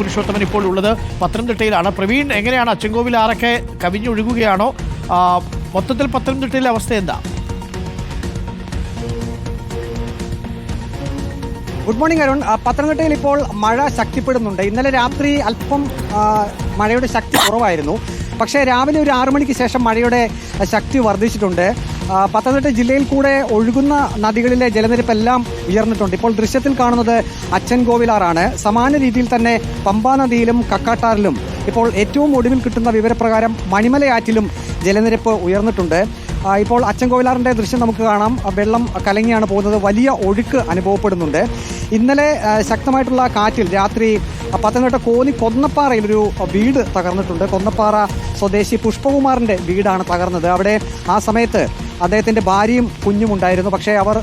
പുരുഷോത്തമൻ ഇപ്പോൾ ഉള്ളത്. പത്തനംതിട്ടയിലാണ്. പ്രവീൺ എങ്ങനെയാണ്? അച്ചൻകോവിൽ ആറൊക്കെ കവിഞ്ഞൊഴുകുകയാണോ? മൊത്തത്തിൽ പത്തനംതിട്ടയിലെ അവസ്ഥ എന്താ? Good morning Arun. പത്തനംതിട്ടയിൽ ഇപ്പോൾ മഴ ശക്തിപ്പെടുന്നുണ്ട്. ഇന്നലെ രാത്രി അല്പം മഴയുടെ ശക്തി കുറവായിരുന്നു. പക്ഷേ രാവിലെ ഒരു ആറു മണിക്ക് ശേഷം മഴയുടെ ശക്തി വർദ്ധിച്ചിട്ടുണ്ട്. പത്തനംതിട്ട ജില്ലയിൽ കൂടെ ഒഴുകുന്ന നദികളിലെ ജലനിരപ്പെല്ലാം ഉയർന്നിട്ടുണ്ട്. ഇപ്പോൾ ദൃശ്യത്തിൽ കാണുന്നത് അച്ഛൻ കോവിലാറാണ് സമാന രീതിയിൽ തന്നെ പമ്പാ നദിയിലും കക്കാട്ടാറിലും ഇപ്പോൾ ഏറ്റവും ഒടുവിൽ കിട്ടുന്ന വിവരപ്രകാരം മണിമലയാറ്റിലും ജലനിരപ്പ് ഉയർന്നിട്ടുണ്ട്. ഇപ്പോൾ അച്ഛൻ കോവിലാറിന്റെ ദൃശ്യം നമുക്ക് കാണാം. വെള്ളം കലങ്ങിയാണ് പോകുന്നത്. വലിയ ഒഴുക്ക് അനുഭവപ്പെടുന്നുണ്ട്. ഇന്നലെ ശക്തമായിട്ടുള്ള കാറ്റിൽ രാത്രി പത്തനംതിട്ട കോന്നി കൊന്നപ്പാറയിൽ ഒരു വീട് തകർന്നിട്ടുണ്ട്. കൊന്നപ്പാറ സ്വദേശി പുഷ്പകുമാറിന്റെ വീടാണ് തകർന്നത്. അവിടെ ആ സമയത്ത് അദ്ദേഹത്തിന്റെ ഭാര്യയും കുഞ്ഞും ഉണ്ടായിരുന്നു. പക്ഷേ അവർ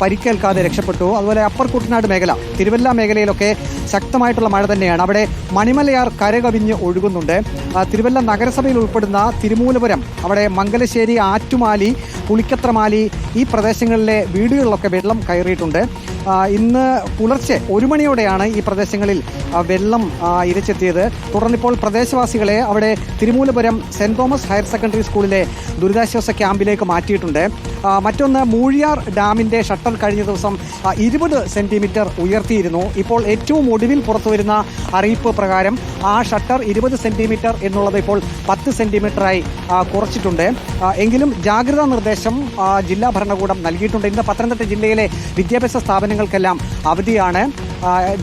പരിക്കേൽക്കാതെ രക്ഷപ്പെട്ടു. അതുപോലെ അപ്പർ കുട്ടനാട് മേഖല തിരുവല്ല മേഖലയിലൊക്കെ ശക്തമായിട്ടുള്ള മഴ തന്നെയാണ്. അവിടെ മണിമലയാർ കരകവിഞ്ഞ് ഒഴുകുന്നുണ്ട്. തിരുവല്ല നഗരസഭയിൽ ഉൾപ്പെടുന്ന തിരുമൂലപുരം അവിടെ മംഗലശ്ശേരി ആറ്റുമാലി പുളിക്കത്രമാലി ഈ പ്രദേശങ്ങളിലെ വീടുകളിലൊക്കെ വെള്ളം കയറിയിട്ടുണ്ട്. ഇന്ന് പുലർച്ചെ ഒരു മണിയോടെയാണ് ഈ പ്രദേശങ്ങളിൽ വെള്ളം ഇരച്ചെത്തിയത്. തുടർന്നിപ്പോൾ പ്രദേശവാസികളെ അവിടെ Thirumoolapuram Saint Thomas higher secondary സ്കൂളിലെ ദുരിതാശ്വാസ ക്യാമ്പിലേക്ക് മാറ്റിയിട്ടുണ്ട്. മറ്റൊന്ന് മൂഴിയാർ ഡാമിന്റെ ഷട്ടർ കഴിഞ്ഞ ദിവസം ഇരുപത് സെന്റിമീറ്റർ ഉയർത്തിയിരുന്നു. ഇപ്പോൾ ഏറ്റവും ഒടുവിൽ പുറത്തുവരുന്ന അറിയിപ്പ് പ്രകാരം ആ ഷട്ടർ ഇരുപത് സെന്റിമീറ്റർ എന്നുള്ളത് ഇപ്പോൾ പത്ത് സെന്റിമീറ്ററായി ആ, കുറച്ചിട്ടുണ്ട്. എങ്കിലും ജാഗ്രതാ നിർദ്ദേശം ജില്ലാ ഭരണകൂടം നൽകിയിട്ടുണ്ട്. ഇന്ന് പത്തനംതിട്ട ജില്ലയിലെ വിദ്യാഭ്യാസ സ്ഥാപനങ്ങൾക്കെല്ലാം അവധിയാണ്.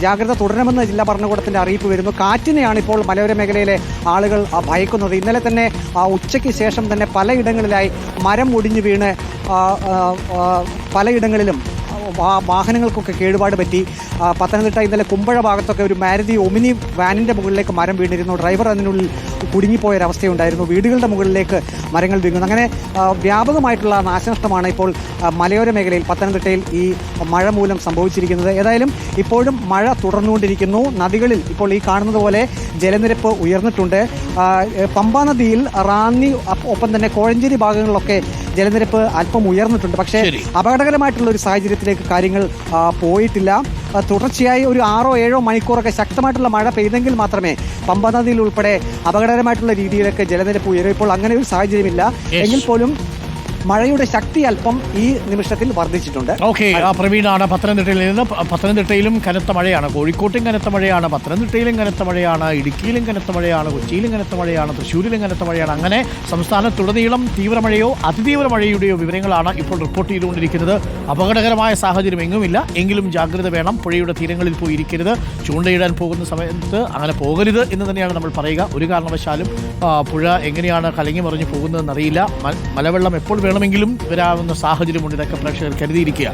ജാഗ്രത തുടരണമെന്ന് ജില്ലാ ഭരണകൂടത്തിന്റെ അറിയിപ്പ് വരുന്നു. കാറ്റിനെയാണ് ഇപ്പോൾ മലയോര മേഖലയിലെ ആളുകൾ ഭയക്കുന്നത്. ഇന്നലെ തന്നെ ഉച്ചയ്ക്ക് ശേഷം തന്നെ പലയിടങ്ങളിലായി മരം ഒടിഞ്ഞു വീണ് പലയിടങ്ങളിലും വാഹനങ്ങൾക്കൊക്കെ കേടുപാട് പറ്റി. പത്തനംതിട്ട ഇന്നലെ കുമ്പഴ ഭാഗത്തൊക്കെ ഒരു മാരുതി ഒമിനി വാനിന്റെ മുകളിലേക്ക് മരം വീണിരുന്നു. ഡ്രൈവർ അതിനുള്ളിൽ കുടുങ്ങിപ്പോയ ഒരവസ്ഥയുണ്ടായിരുന്നു വീടുകളുടെ മുകളിലേക്ക് മരങ്ങൾ വീങ്ങുന്നു അങ്ങനെ വ്യാപകമായിട്ടുള്ള നാശനഷ്ടമാണ് ഇപ്പോൾ മലയോര മേഖലയിൽ പത്തനംതിട്ടയിൽ ഈ മഴ മൂലം സംഭവിച്ചിരിക്കുന്നത്. ഏതായാലും ഇപ്പോഴും മഴ തുടർന്നുകൊണ്ടിരിക്കുന്നു. നദികളിൽ ഇപ്പോൾ ഈ കാണുന്നത് പോലെ ജലനിരപ്പ് ഉയർന്നിട്ടുണ്ട്. പമ്പ നദിയിൽ റാന്നി ഒപ്പം തന്നെ കോഴഞ്ചേരി ഭാഗങ്ങളിലൊക്കെ ജലനിരപ്പ് അല്പം ഉയർന്നിട്ടുണ്ട്. പക്ഷേ. അപകടകരമായിട്ടുള്ള ഒരു സാഹചര്യത്തിലേക്ക് കാര്യങ്ങൾ പോയിട്ടില്ല. തുടർച്ചയായി ഒരു ആറോ ഏഴോ മണിക്കൂറൊക്കെ ശക്തമായിട്ടുള്ള മഴ പെയ്തെങ്കിൽ മാത്രമേ പമ്പ നദിയിൽ ഉൾപ്പെടെ അപകടകരമായിട്ടുള്ള രീതിയിലൊക്കെ ജലനിരപ്പ് ഉയരും ഇപ്പോൾ അങ്ങനെ ഒരു സാഹചര്യമില്ല. എങ്കിൽ പോലും മഴയുടെ ശക്തി അല്പം ഈ നിമിഷത്തിൽ വർദ്ധിച്ചിട്ടുണ്ട്. ഓക്കെ പ്രവീണാണ് പത്തനംതിട്ടയിൽ നിന്ന് പത്തനംതിട്ടയിലും കനത്ത മഴയാണ്. കോഴിക്കോട്ടും കനത്ത മഴയാണ് പത്തനംതിട്ടയിലും കനത്ത മഴയാണ് ഇടുക്കിയിലും കനത്ത മഴയാണ് കൊച്ചിയിലും കനത്ത മഴയാണ് തൃശ്ശൂരിലും കനത്ത മഴയാണ്. അങ്ങനെ സംസ്ഥാനത്തുടനീളം തീവ്രമഴയോ അതിതീവ്ര മഴയുടെയോ വിവരങ്ങളാണ് ഇപ്പോൾ റിപ്പോർട്ട് ചെയ്തുകൊണ്ടിരിക്കുന്നത്. അപകടകരമായ സാഹചര്യം എങ്ങുമില്ല. എങ്കിലും ജാഗ്രത വേണം. പുഴയുടെ തീരങ്ങളിൽ പോയി ഇരിക്കരുത്. ചൂണ്ടയിടാൻ പോകുന്ന സമയത്ത് അങ്ങനെ പോകരുത് എന്ന് തന്നെയാണ് നമ്മൾ പറയുക. ഒരു കാരണവശാലും പുഴ എങ്ങനെയാണ് കലങ്ങി മറിഞ്ഞു പോകുന്നതെന്നറിയില്ല. മലവെള്ളം എപ്പോൾ വേണമെങ്കിലും വരാവുന്ന സാഹചര്യമുണ്ട് ഇതൊക്കെ പ്രേക്ഷകർ കരുതിയിരിക്കുക.